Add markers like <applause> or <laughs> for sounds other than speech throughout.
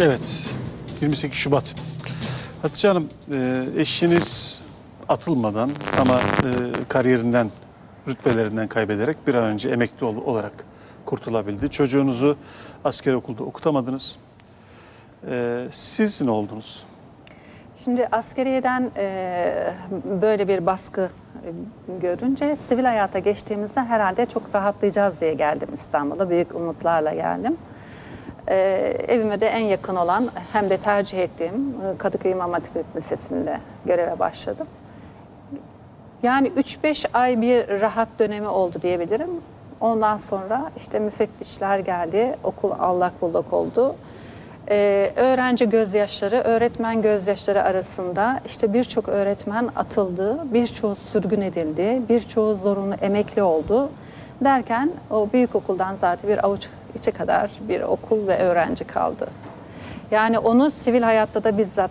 Evet, 28 Şubat. Hatice Hanım, e, eşiniz atılmadan ama e, kariyerinden, rütbelerinden kaybederek bir an önce emekli ol- olarak kurtulabildi. Çocuğunuzu asker okulda okutamadınız. E, siz ne oldunuz? Şimdi askeriyeden böyle bir baskı görünce sivil hayata geçtiğimizde herhalde çok rahatlayacağız diye geldim İstanbul'a. Büyük umutlarla geldim. E, evime de en yakın olan hem de tercih ettiğim e, Kadıköy İmam Hatip Lisesi'nde göreve başladım. Yani 3-5 ay bir rahat dönemi oldu diyebilirim. Ondan sonra işte müfettişler geldi, okul allak bullak oldu. Ee, öğrenci gözyaşları, öğretmen gözyaşları arasında işte birçok öğretmen atıldı, birçoğu sürgün edildi, birçoğu zorunlu emekli oldu. Derken o büyük okuldan zaten bir avuç içi kadar bir okul ve öğrenci kaldı. Yani onu sivil hayatta da bizzat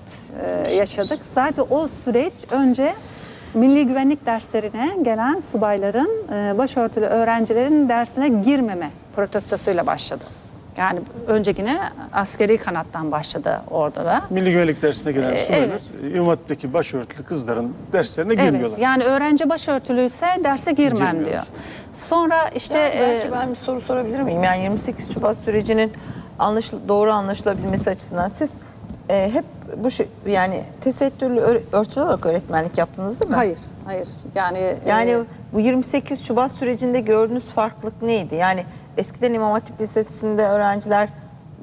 e, yaşadık. Zaten o süreç önce milli güvenlik derslerine gelen subayların e, başörtülü öğrencilerin dersine girmeme protestosuyla başladı. Yani önce yine askeri kanattan başladı orada da. Milli Güvenlik dersine gelen E, subaylar, evet. Başörtülü kızların derslerine Evet, girmiyorlar. yani öğrenci başörtülüyse derse girmem diyor. Sonra işte Yani belki e, ben bir soru sorabilir miyim? Yani 28 Şubat sürecinin anlaşıl doğru anlaşılabilmesi açısından siz e, hep bu şey, yani tesettürlü ör- örtülü olarak öğretmenlik yaptınız değil mi? hayır, hayır. Yani Yani e, bu 28 Şubat sürecinde gördüğünüz farklılık neydi? Yani eskiden İmam Hatip Lisesi'nde öğrenciler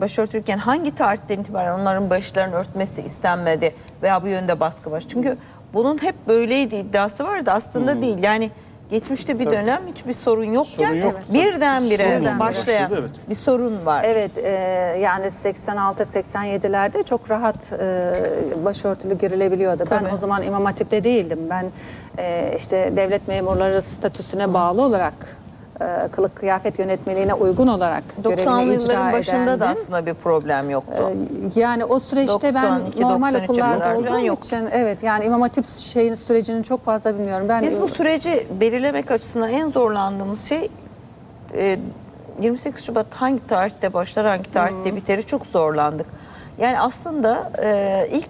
başörtülüyken hangi tarihten itibaren onların başlarını örtmesi istenmedi veya bu yönde baskı var? Çünkü bunun hep böyleydi iddiası vardı aslında değil. Yani geçmişte bir Tabii. dönem hiçbir sorun yokken Sorun yok. birdenbire Birdenbire başlayan başladı, evet. bir sorun var. Evet, e, yani 86-87'lerde çok rahat e, başörtülü girilebiliyordu. Ben Tabii. o zaman İmam Hatip'te değildim. Ben e, işte devlet memurları statüsüne bağlı olarak, kılık kıyafet yönetmeliğine uygun olarak 90'lı görevimi icra yılların başında da edendim. aslında bir problem yoktu. E, Yani o süreçte ben 92, normal 93'e okullarda olduğum yok. için evet yani İmam Hatip şeyin sürecini çok fazla bilmiyorum. Ben Biz bu süreci belirlemek açısından en zorlandığımız şey e, 28 Şubat hangi tarihte başlar, hangi tarihte biteri çok zorlandık. Yani aslında e, ilk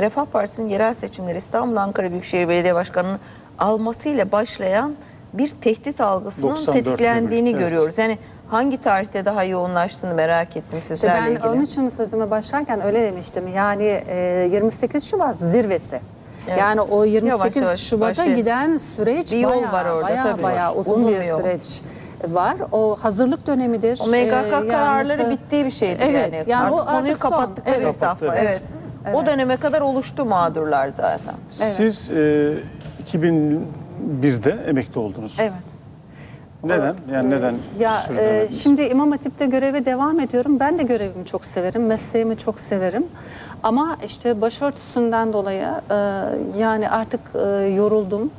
Refah Partisi'nin yerel seçimleri İstanbul Ankara Büyükşehir Belediye Başkanı'nın almasıyla başlayan bir tehdit algısının 94'le tetiklendiğini evet. görüyoruz. Yani hangi tarihte daha yoğunlaştığını merak ettim İşte sizlerle ben ilgili. onun için sözüme başlarken öyle demiştim. Yani e, 28 Şubat zirvesi. Evet. Yani o 28 Yavaş yavaş Şubat'a başlayın. giden süreç Bir yol bayağı, var orada, bayağı, tabii. bayağı uzun, Uzun bir, bir yol. süreç var. O hazırlık dönemidir. O MGK Ee, yani kararları mesela- bittiği bir şeydi Evet, yani. yani o artık konuyu artık son. kapattıkları Evet. bir safha. Kapattı, Evet. evet. O döneme kadar oluştu mağdurlar zaten. Siz e, 2001'de emekli oldunuz. Evet. Neden? Yani neden Ya e, şimdi İmam Hatip'te göreve devam ediyorum. Ben de görevimi çok severim, mesleğimi çok severim. Ama işte başörtüsünden dolayı e, yani artık e, yoruldum.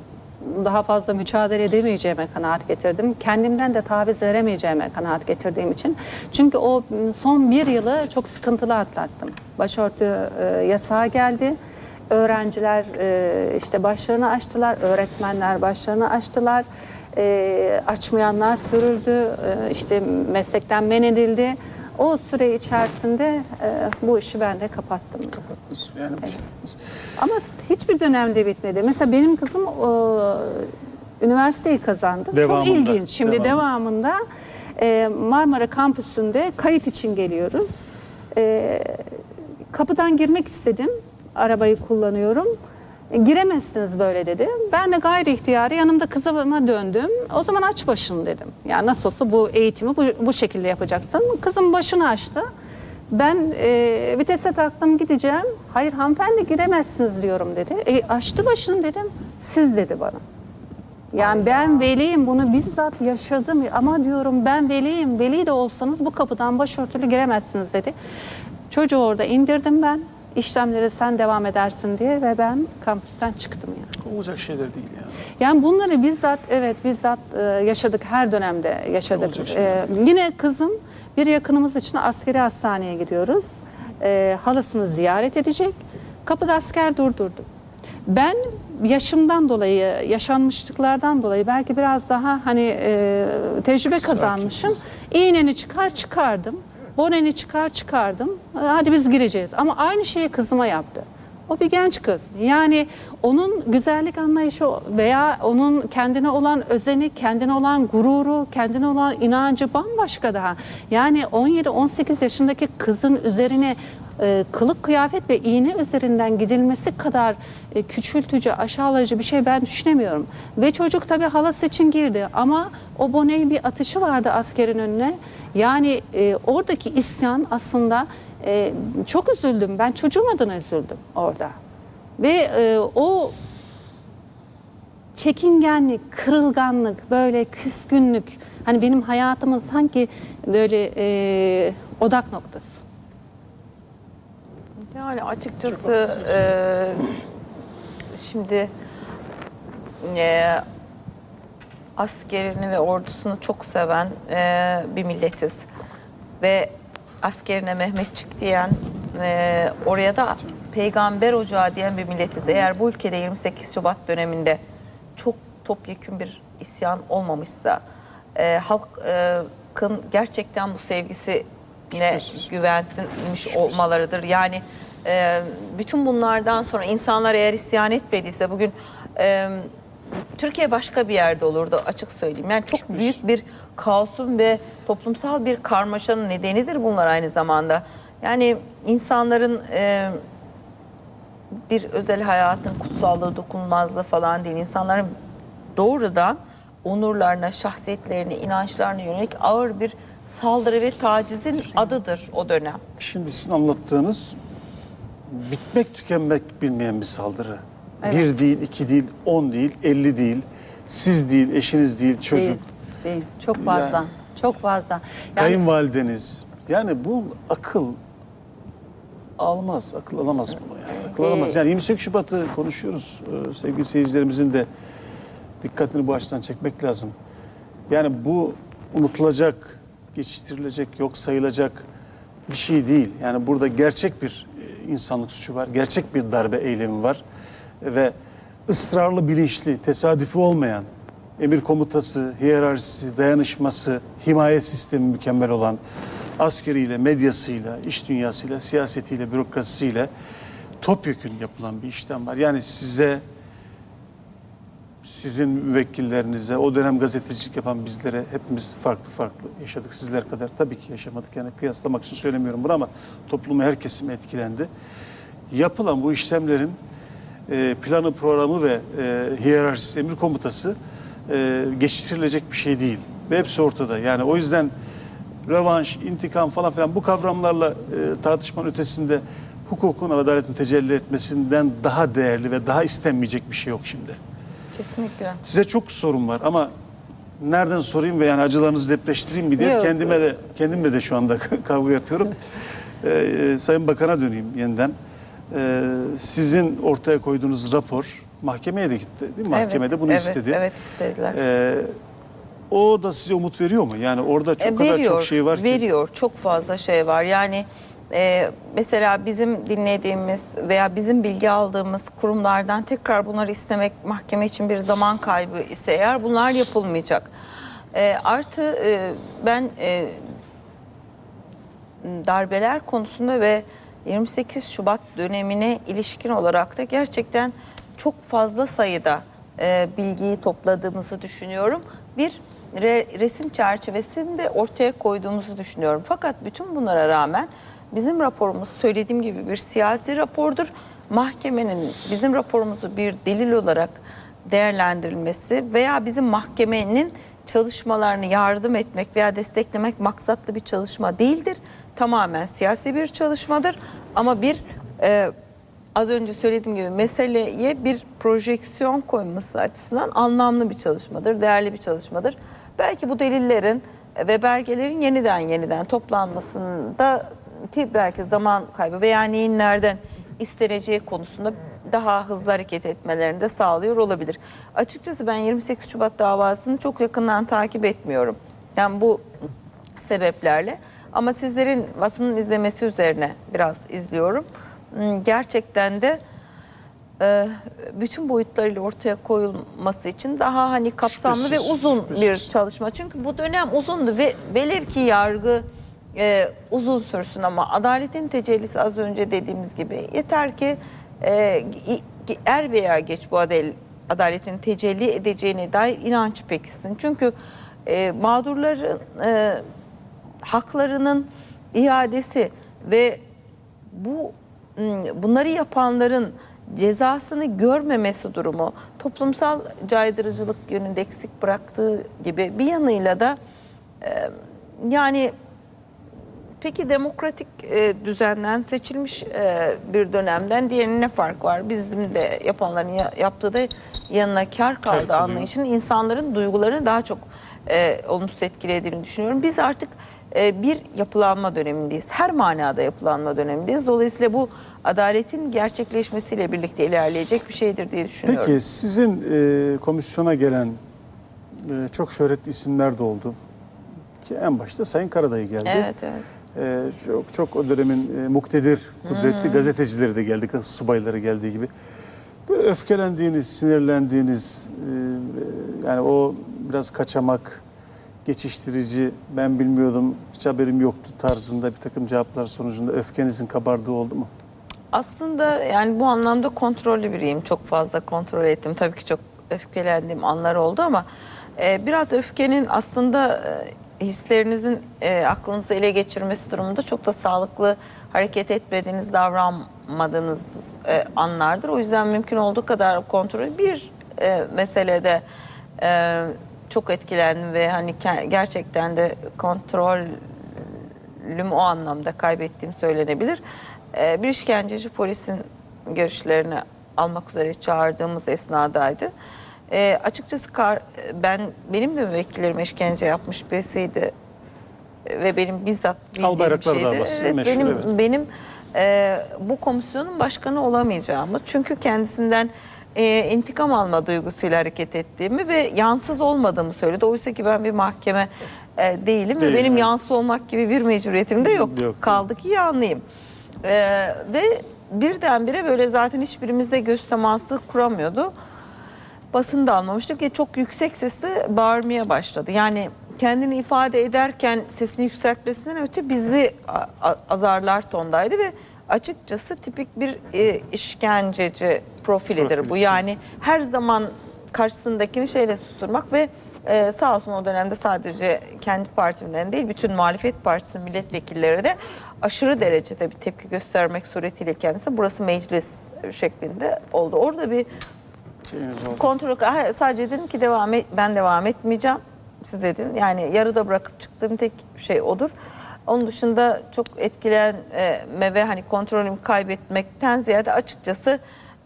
Daha fazla mücadele edemeyeceğime kanaat getirdim. Kendimden de taviz veremeyeceğime kanaat getirdiğim için. Çünkü o son bir yılı çok sıkıntılı atlattım. Başörtü e, yasağı geldi. Öğrenciler e, işte başlarını açtılar, öğretmenler başlarını açtılar. E, açmayanlar sürüldü, e, işte meslekten men edildi. O süre içerisinde e, bu işi ben de kapattım. Kapattınız. Yani bu şekilde. Ama hiçbir dönemde bitmedi. Mesela benim kızım e, üniversiteyi kazandı. Devamında, Çok ilginç. Şimdi devamında. devamında e, Marmara kampüsünde kayıt için geliyoruz. E, kapıdan girmek istedim. Arabayı kullanıyorum. E, giremezsiniz böyle dedi. Ben de gayri ihtiyari yanımda kızıma döndüm. O zaman aç başını dedim. Yani nasıl olsa bu eğitimi bu, bu şekilde yapacaksın. Kızım başını açtı. Ben e, vitese taktım gideceğim. Hayır hanımefendi giremezsiniz diyorum dedi. E, açtı başını dedim. Siz dedi bana. Yani ben veliyim bunu bizzat yaşadım ama diyorum ben veliyim. Veli de olsanız bu kapıdan başörtülü giremezsiniz dedi. Çocuğu orada indirdim ben. İşlemlere sen devam edersin diye ve ben kampüsten çıktım yani. Olacak şeyler değil yani. Yani bunları bizzat evet bizzat e, yaşadık her dönemde yaşadık. E, yine kızım bir yakınımız için askeri hastaneye gidiyoruz. E, halasını ziyaret edecek. Kapıda asker durdurdu. Ben yaşımdan dolayı, yaşanmışlıklardan dolayı belki biraz daha hani e, tecrübe kazanmışım. İğneni çıkar çıkardım. Boneni çıkar çıkardım. Hadi biz gireceğiz. Ama aynı şeyi kızıma yaptı. O bir genç kız. Yani onun güzellik anlayışı veya onun kendine olan özeni, kendine olan gururu, kendine olan inancı bambaşka daha. Yani 17-18 yaşındaki kızın üzerine e, kılık kıyafet ve iğne üzerinden gidilmesi kadar e, küçültücü, aşağılayıcı bir şey ben düşünemiyorum. Ve çocuk tabii halası için girdi ama o boneyi bir atışı vardı askerin önüne. Yani e, oradaki isyan aslında çok üzüldüm. Ben çocuğum adına üzüldüm orada. Ve o çekingenlik, kırılganlık, böyle küskünlük hani benim hayatımın sanki böyle odak noktası. Yani açıkçası e, şimdi e, askerini ve ordusunu çok seven e, bir milletiz. Ve askerine Mehmetçik diyen, e, oraya da peygamber ocağı diyen bir milletiz. Eğer bu ülkede 28 Şubat döneminde çok topyekün bir isyan olmamışsa, e, halkın gerçekten bu sevgisine Şüphesiz. güvensinmiş olmalarıdır. Yani e, bütün bunlardan sonra insanlar eğer isyan etmediyse bugün e, Türkiye başka bir yerde olurdu açık söyleyeyim. Yani çok büyük bir kaosun ve toplumsal bir karmaşanın nedenidir bunlar aynı zamanda. Yani insanların e, bir özel hayatın kutsallığı, dokunulmazlığı falan değil. İnsanların doğrudan onurlarına, şahsiyetlerine, inançlarına yönelik ağır bir saldırı ve tacizin adıdır o dönem. Şimdi sizin anlattığınız bitmek tükenmek bilmeyen bir saldırı. Evet. Bir değil, iki değil, on değil, elli değil. Siz değil, eşiniz değil, çocuk. Değil, değil. Çok fazla. Yani- çok fazla. Yani Kayınvalideniz. Yani bu akıl almaz, akıl alamaz bunu yani. Akıl Ee, alamaz. Yani 28 Şubat'ı konuşuyoruz. Ee, sevgili seyircilerimizin de dikkatini bu açıdan çekmek lazım. Yani bu unutulacak, geçiştirilecek, yok sayılacak bir şey değil. Yani burada gerçek bir e, insanlık suçu var, gerçek bir darbe eylemi var ve ısrarlı, bilinçli, tesadüfi olmayan emir komutası, hiyerarşisi, dayanışması, himaye sistemi mükemmel olan askeriyle, medyasıyla, iş dünyasıyla, siyasetiyle, bürokrasisiyle topyekün yapılan bir işlem var. Yani size sizin müvekkillerinize, o dönem gazetecilik yapan bizlere hepimiz farklı farklı yaşadık. Sizler kadar tabii ki yaşamadık. Yani kıyaslamak için söylemiyorum bunu ama toplumu her kesim etkilendi. Yapılan bu işlemlerin e, planı, programı ve e, hiyerarşisi, emir komutası e, geçiştirilecek bir şey değil. Ve hepsi ortada. Yani o yüzden rövanş, intikam falan filan bu kavramlarla e, tartışmanın ötesinde hukukun, adaletin tecelli etmesinden daha değerli ve daha istenmeyecek bir şey yok şimdi. Kesinlikle. Size çok sorun var ama nereden sorayım ve yani acılarınızı depreştireyim mi diye Yok. kendime de kendimle de şu anda <laughs> kavga yapıyorum. Ee, Sayın Bakan'a döneyim yeniden. Ee, sizin ortaya koyduğunuz rapor mahkemeye de gitti değil mi? Mahkemede bunu evet, istedi. Evet istediler. Ee, o da size umut veriyor mu? Yani orada çok E, kadar çok şey var ki. Veriyor. Çok fazla şey var. Yani e, mesela bizim dinlediğimiz veya bizim bilgi aldığımız kurumlardan tekrar bunları istemek mahkeme için bir zaman kaybı ise eğer bunlar yapılmayacak. E, artı e, ben e, darbeler konusunda ve 28 Şubat dönemine ilişkin olarak da gerçekten çok fazla sayıda e, bilgiyi topladığımızı düşünüyorum. Bir re- resim çerçevesinde ortaya koyduğumuzu düşünüyorum. Fakat bütün bunlara rağmen bizim raporumuz söylediğim gibi bir siyasi rapordur. Mahkemenin bizim raporumuzu bir delil olarak değerlendirilmesi veya bizim mahkemenin çalışmalarını yardım etmek veya desteklemek maksatlı bir çalışma değildir. Tamamen siyasi bir çalışmadır ama bir e, az önce söylediğim gibi meseleye bir projeksiyon koyması açısından anlamlı bir çalışmadır, değerli bir çalışmadır. Belki bu delillerin ve belgelerin yeniden yeniden toplanmasında belki zaman kaybı veya neyin nereden isteneceği konusunda daha hızlı hareket etmelerini de sağlıyor olabilir. Açıkçası ben 28 Şubat davasını çok yakından takip etmiyorum. Yani bu sebeplerle ama sizlerin basının izlemesi üzerine biraz izliyorum. Hmm, Gerçekten de e, bütün boyutlarıyla ortaya koyulması için daha hani kapsamlı Şüphesiz, ve uzun bir şüphesiz. çalışma. Çünkü bu dönem uzundu ve velev ki yargı e, uzun sürsün ama adaletin tecellisi az önce dediğimiz gibi yeter ki e, er veya geç bu adel, adaletin tecelli edeceğine dair inanç pekişsin. Çünkü e, mağdurların e, haklarının iadesi ve bu bunları yapanların cezasını görmemesi durumu toplumsal caydırıcılık yönünde eksik bıraktığı gibi bir yanıyla da e, yani peki demokratik e, düzenden seçilmiş e, bir dönemden diğerinin ne fark var? Bizim de yapanların ya- yaptığı da yanına kar kaldı kalıyor. anlayışının insanların duygularını daha çok e, olumsuz etkilediğini düşünüyorum. Biz artık e, bir yapılanma dönemindeyiz. Her manada yapılanma dönemindeyiz. Dolayısıyla bu adaletin gerçekleşmesiyle birlikte ilerleyecek bir şeydir diye düşünüyorum. Peki sizin e, komisyona gelen e, çok şöhretli isimler de oldu. Ki en başta Sayın Karadayı geldi. Evet, evet. E, çok çok o dönemin e, muktedir, kudretli gazetecileri de geldi, subayları geldiği gibi. Böyle öfkelendiğiniz, sinirlendiğiniz, e, yani o biraz kaçamak, geçiştirici, ben bilmiyordum, hiç haberim yoktu tarzında bir takım cevaplar sonucunda öfkenizin kabardığı oldu mu? Aslında yani bu anlamda kontrollü biriyim. Çok fazla kontrol ettim. Tabii ki çok öfkelendiğim anlar oldu ama e, biraz öfkenin aslında e, hislerinizin e, aklınızı ele geçirmesi durumunda çok da sağlıklı hareket etmediğiniz, davranmadığınız e, anlardır. O yüzden mümkün olduğu kadar kontrol bir e, meselede e, çok etkilendim ve hani gerçekten de kontrol lüm o anlamda kaybettiğim söylenebilir. Ee, bir işkenceci polisin görüşlerini almak üzere çağırdığımız esnadaydı. Ee, açıkçası kar, ben benim de müvekkillerim işkence yapmış birisiydi ve benim bizzat bildiğim Albayraklar şeydi. davası Evet, meşhur, benim evet. benim e, bu komisyonun başkanı olamayacağımı çünkü kendisinden e, intikam alma duygusuyla hareket ettiğimi ve yansız olmadığımı söyledi. Oysa ki ben bir mahkeme e, değilim Değil, ve benim evet. yansız olmak gibi bir mecburiyetim de yok. Yok. Kaldı ki yanlıyım. E, ve birdenbire böyle zaten hiçbirimizde göz teması kuramıyordu basını da almamıştık ve çok yüksek sesle bağırmaya başladı. Yani kendini ifade ederken sesini yükseltmesinden öte bizi azarlar tondaydı ve açıkçası tipik bir e, işkenceci profilidir bu. Profilisi. Yani her zaman karşısındakini şeyle susturmak ve e, sağ olsun o dönemde sadece kendi partimden değil bütün muhalefet partisinin milletvekilleri de aşırı derecede bir tepki göstermek suretiyle kendisi burası meclis şeklinde oldu. Orada bir Şeyiniz oldu. kontrol Ha, sadece dedim ki devam et, ben devam etmeyeceğim siz dedin. Yani yarıda bırakıp çıktığım tek şey odur. Onun dışında çok etkilenme ve hani kontrolümü kaybetmekten ziyade açıkçası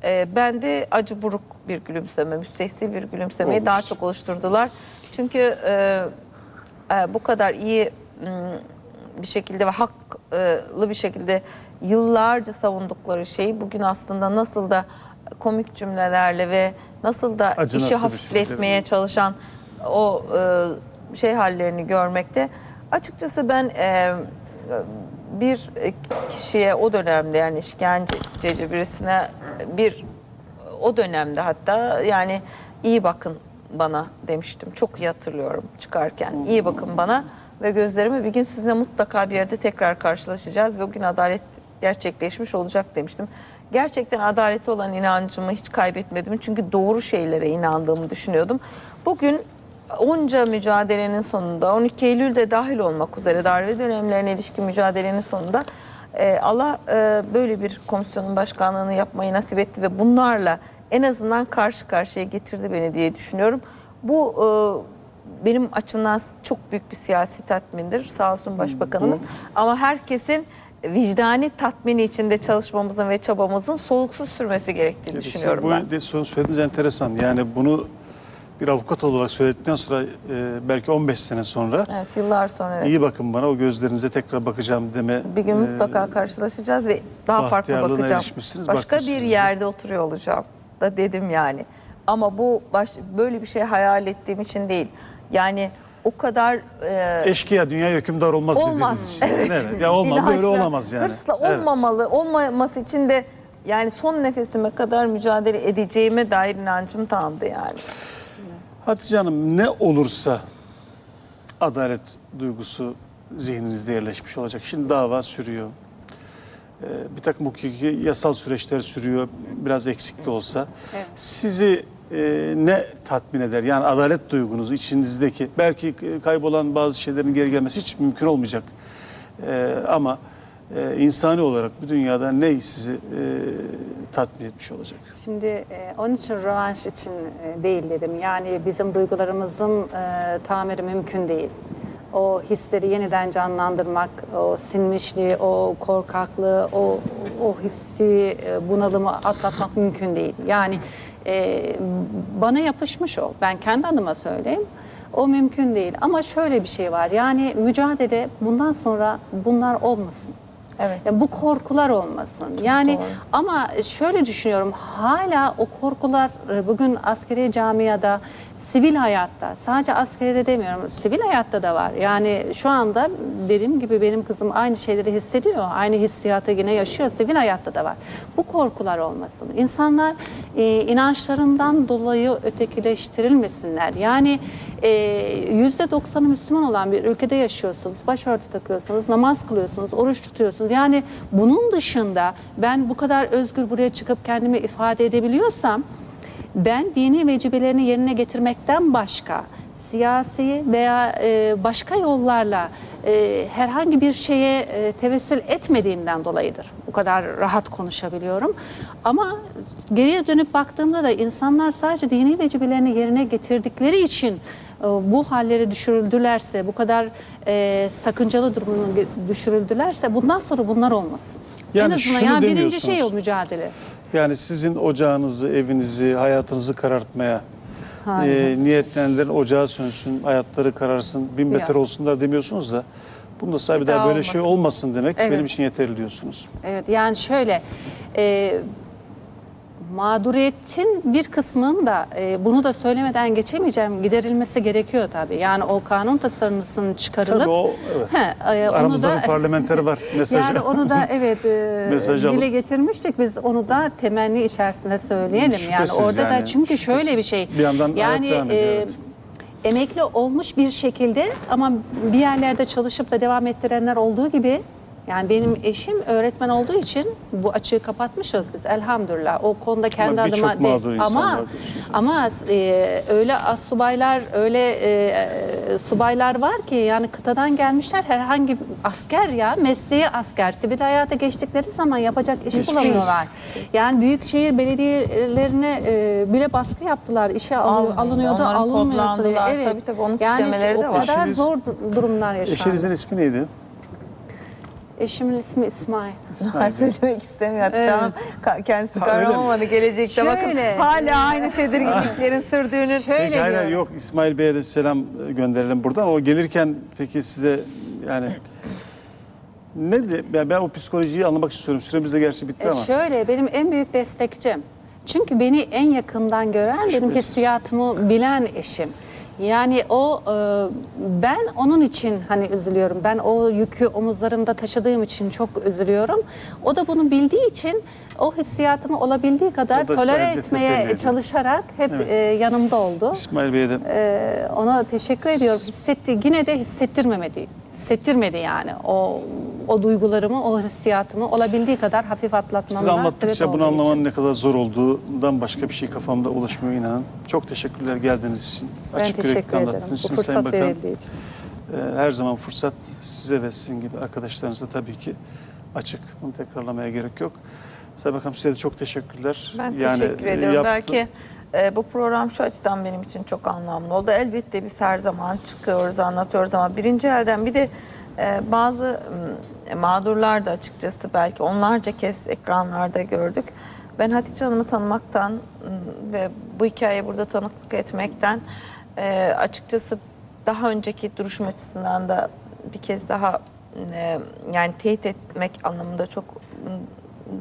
e, bende acı buruk bir gülümseme, müstehsi bir gülümsemeyi Olmuş. daha çok oluşturdular. Çünkü e, e, bu kadar iyi bir şekilde ve haklı bir şekilde yıllarca savundukları şeyi bugün aslında nasıl da komik cümlelerle ve nasıl da Acınası işi bir hafifletmeye şekilde. çalışan o e, şey hallerini görmekte açıkçası ben e, bir kişiye o dönemde yani işkenceci birisine bir o dönemde hatta yani iyi bakın bana demiştim. Çok iyi hatırlıyorum çıkarken. İyi bakın bana ve gözlerime bir gün sizinle mutlaka bir yerde tekrar karşılaşacağız ve bugün adalet gerçekleşmiş olacak demiştim. Gerçekten adalete olan inancımı hiç kaybetmedim. Çünkü doğru şeylere inandığımı düşünüyordum. Bugün onca mücadelenin sonunda 12 Eylül'de dahil olmak üzere darbe dönemlerine ilişkin mücadelenin sonunda e, Allah e, böyle bir komisyonun başkanlığını yapmayı nasip etti ve bunlarla en azından karşı karşıya getirdi beni diye düşünüyorum. Bu e, benim açımdan çok büyük bir siyasi tatmindir. Sağ olsun başbakanımız. Ama herkesin vicdani tatmini içinde çalışmamızın ve çabamızın soluksuz sürmesi gerektiğini Peki, düşünüyorum bu ben. son söylediğiniz enteresan. Yani bunu bir avukat olarak söyledikten sonra e, belki 15 sene sonra Evet yıllar sonra evet. iyi bakın bana o gözlerinize tekrar bakacağım deme. Bir gün e, mutlaka karşılaşacağız ve daha farklı bakacağım. Başka bir yerde oturuyor olacağım da dedim yani. Ama bu baş, böyle bir şey hayal ettiğim için değil. Yani o kadar e, Eşkıya dünya hükümdar olmaz, olmaz. dediğiniz için. Evet. Ya olmaz böyle İnançla, olamaz yani. Hırsla Evet. olmamalı. Olmaması için de yani son nefesime kadar mücadele edeceğime dair inancım tamdı yani. Hatice Hanım ne olursa adalet duygusu zihninizde yerleşmiş olacak. Şimdi dava sürüyor. Ee, bir takım hukuki yasal süreçler sürüyor. Biraz eksik de olsa. Sizi e, ne tatmin eder? Yani adalet duygunuzu içinizdeki belki kaybolan bazı şeylerin geri gelmesi hiç mümkün olmayacak. Ee, ama e, insani olarak bu dünyada ne sizi e, tatmin etmiş olacak? Şimdi e, onun için rövanş için e, değil dedim. Yani bizim duygularımızın e, tamiri mümkün değil. O hisleri yeniden canlandırmak, o sinmişliği, o korkaklığı, o, o hissi, e, bunalımı atlatmak mümkün değil. Yani e, bana yapışmış o. Ben kendi adıma söyleyeyim. O mümkün değil. Ama şöyle bir şey var. Yani mücadele bundan sonra bunlar olmasın. Evet. Bu korkular olmasın. yani doğru. ama şöyle düşünüyorum hala o korkular e, bugün askeri camiada, sivil hayatta, sadece askeride demiyorum, sivil hayatta da var. Yani şu anda dediğim gibi benim kızım aynı şeyleri hissediyor, aynı hissiyatı yine yaşıyor, sivil hayatta da var. Bu korkular olmasın. İnsanlar e, inançlarından dolayı ötekileştirilmesinler. Yani e, yüzde doksanı Müslüman olan bir ülkede yaşıyorsunuz, başörtü takıyorsunuz, namaz kılıyorsunuz, oruç tutuyorsunuz. Yani bunun dışında ben bu kadar özgür buraya çıkıp kendimi ifade edebiliyorsam ben dini vecibelerini yerine getirmekten başka siyasi veya e, başka yollarla e, herhangi bir şeye e, tevessül etmediğimden dolayıdır. Bu kadar rahat konuşabiliyorum. Ama geriye dönüp baktığımda da insanlar sadece dini vecibelerini yerine getirdikleri için e, bu halleri düşürüldülerse, bu kadar e, sakıncalı durumuna düşürüldülerse bundan sonra bunlar olmasın. Yani en azından şunu ya birinci şey o mücadele. Yani sizin ocağınızı, evinizi, hayatınızı karartmaya Hayır. e, niyetlenenlerin ocağı sönsün, hayatları kararsın, bin beter olsunlar demiyorsunuz da bunda sonra bir daha, daha böyle şey olmasın. olmasın demek Evet. benim için yeterli diyorsunuz. Evet yani şöyle e, mağduriyetin bir kısmının da e, bunu da söylemeden geçemeyeceğim giderilmesi gerekiyor tabii. Yani o kanun tasarısının çıkarılıp Tabii o evet. He, e, onu da bir parlamenteri var <laughs> mesajı. yani onu da <laughs> evet e, dile alıp- getirmiştik biz onu da temenni içerisinde söyleyelim. yani Şüphesiz orada da yani, çünkü şöyle bir şüphesiz. şey. Bir yandan yani evet. emekli olmuş bir şekilde ama bir yerlerde çalışıp da devam ettirenler olduğu gibi yani benim eşim öğretmen olduğu için bu açığı kapatmışız biz elhamdülillah. O konuda kendi birçok adıma insan Ama ama e, öyle assubaylar öyle e, subaylar var ki yani kıtadan gelmişler herhangi bir asker ya mesleği asker sivil hayata geçtikleri zaman yapacak iş Hiçbir bulamıyorlar. Yani büyükşehir belediyelerine e, bile baskı yaptılar. İşe alıyor, Almıyor. alınıyordu, Onların alınmıyorsa diye. kodlandılar. Evet. Tabii tabii, onun yani de o var. kadar Eşiniz- zor du- durumlar yaşandı. Eşinizin ismi neydi? Eşimin ismi İsmail. <laughs> Ben söylemek istemiyorum Evet. canım. Kendisi olmadı. Gelecekte bakın Şöyle. hala aynı tedirginliklerin sürdüğünü Şöyle Peki, hayır, hayır, yok İsmail Bey'e de selam gönderelim buradan. O gelirken peki size yani ne de ben, ben o psikolojiyi anlamak istiyorum. Süremiz de gerçi bitti E ama. şöyle benim en büyük destekçim. Çünkü beni en yakından gören benim hissiyatımı bilen eşim. Yani o e, ben onun için hani üzülüyorum. Ben o yükü omuzlarımda taşıdığım için çok üzülüyorum. O da bunu bildiği için o hissiyatımı olabildiği kadar O da tolere sadece etmeye çalışarak hep Evet. e, yanımda oldu. İsmail Bey'e de Ee, ona teşekkür ediyorum. Hissetti, yine de hissettirmemedi. Hissettirmedi yani. O o duygularımı, o hissiyatımı olabildiği kadar hafif atlatmama siz anlattıkça bunu anlamanın ne kadar zor olduğundan başka bir şey kafamda ulaşmıyor inanın. Çok teşekkürler geldiğiniz için. Ben Açık yürekli teşekkür ederim. anlattığınız Bu için Sayın fırsat Bakan. için. Ee, her zaman fırsat size ve sizin gibi arkadaşlarınıza tabii ki açık. Bunu tekrarlamaya gerek yok. Sayın Bakanım size de çok teşekkürler. Ben Yani, teşekkür e, ediyorum. yaptı- Belki e, bu program şu açıdan benim için çok anlamlı oldu. Elbette biz her zaman çıkıyoruz, anlatıyoruz ama birinci elden bir de e, bazı mağdurlar da açıkçası belki onlarca kez ekranlarda gördük. Ben Hatice Hanım'ı tanımaktan ve bu hikayeyi burada tanıklık etmekten e, açıkçası daha önceki duruşum açısından da bir kez daha e, yani teyit etmek anlamında çok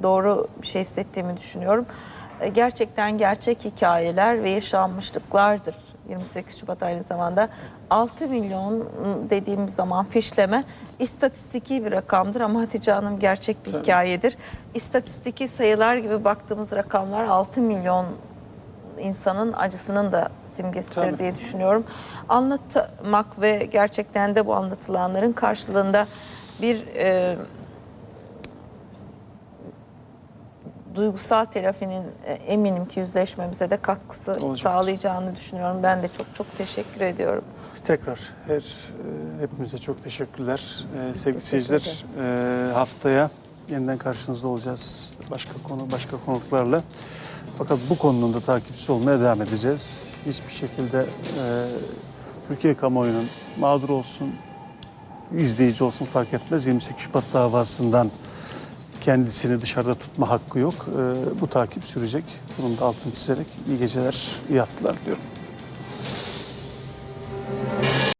doğru bir şey hissettiğimi düşünüyorum. E, Gerçekten gerçek hikayeler ve yaşanmışlıklardır. 28 Şubat aynı zamanda 6 milyon dediğimiz zaman fişleme istatistiki bir rakamdır ama Hatice Hanım gerçek bir hikayedir. İstatistiki sayılar gibi baktığımız rakamlar 6 milyon insanın acısının da simgesidir Tabii. diye düşünüyorum. Anlatmak ve gerçekten de bu anlatılanların karşılığında bir e, duygusal terapinin e, eminim ki yüzleşmemize de katkısı Olacaktır. sağlayacağını düşünüyorum. Ben de çok çok teşekkür ediyorum. Tekrar her e, hepimize çok teşekkürler. E, sevgili Teşekkür seyirciler, e, haftaya yeniden karşınızda olacağız. Başka konu, başka konuklarla. Fakat bu konunun da takipçisi olmaya devam edeceğiz. Hiçbir şekilde e, Türkiye kamuoyunun mağdur olsun, izleyici olsun fark etmez. 28 Şubat davasından kendisini dışarıda tutma hakkı yok. E, bu takip sürecek. Bunun da altını çizerek iyi geceler, iyi haftalar diliyorum.